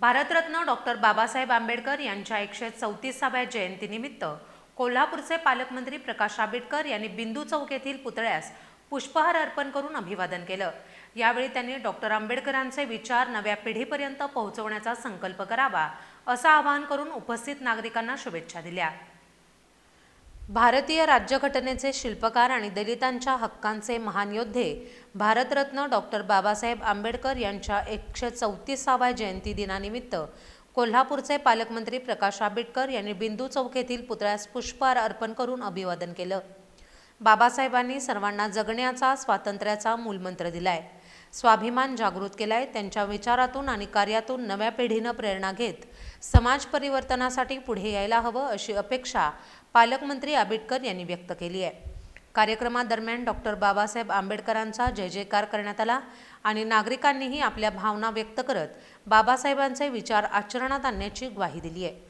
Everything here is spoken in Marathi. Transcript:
भारतरत्न डॉक्टर बाबासाहेब आंबेडकर यांच्या एकशे चौतीसाव्या जयंतीनिमित्त कोल्हापूरचे पालकमंत्री प्रकाश आंबेडकर यांनी बिंदू चौक येथील पुतळ्यास पुष्पहार अर्पण करून अभिवादन केलं. यावेळी त्यांनी डॉक्टर आंबेडकरांचे विचार नव्या पिढीपर्यंत पोहोचवण्याचा संकल्प करावा असं आवाहन करून उपस्थित नागरिकांना शुभेच्छा दिल्या. भारतीय राज्यघटनेचे शिल्पकार आणि दलितांच्या हक्कांचे महान योद्धे भारतरत्न डॉक्टर बाबासाहेब आंबेडकर यांच्या एकशे चौतीसाव्या जयंती दिनानिमित्त कोल्हापूरचे पालकमंत्री प्रकाश आंबेडकर यांनी बिंदू चौक येथील पुतळ्यास पुष्पहार अर्पण करून अभिवादन केलं. बाबासाहेबांनी सर्वांना जगण्याचा स्वातंत्र्याचा मूलमंत्र दिलाय. स्वाभिमान जागृत केलाय त्यांच्या विचारातून आणि कार्यातून नव्या पिढीनं प्रेरणा घेत समाज परिवर्तनासाठी पुढे यायला हवं अशी अपेक्षा पालकमंत्री आंबेडकर यांनी व्यक्त केली आहे. कार्यक्रमादरम्यान डॉक्टर बाबासाहेब आंबेडकरांचा जय जयकार करण्यात आला आणि नागरिकांनीही आपल्या भावना व्यक्त करत बाबासाहेबांचे विचार आचरणात आणण्याची ग्वाही दिली आहे.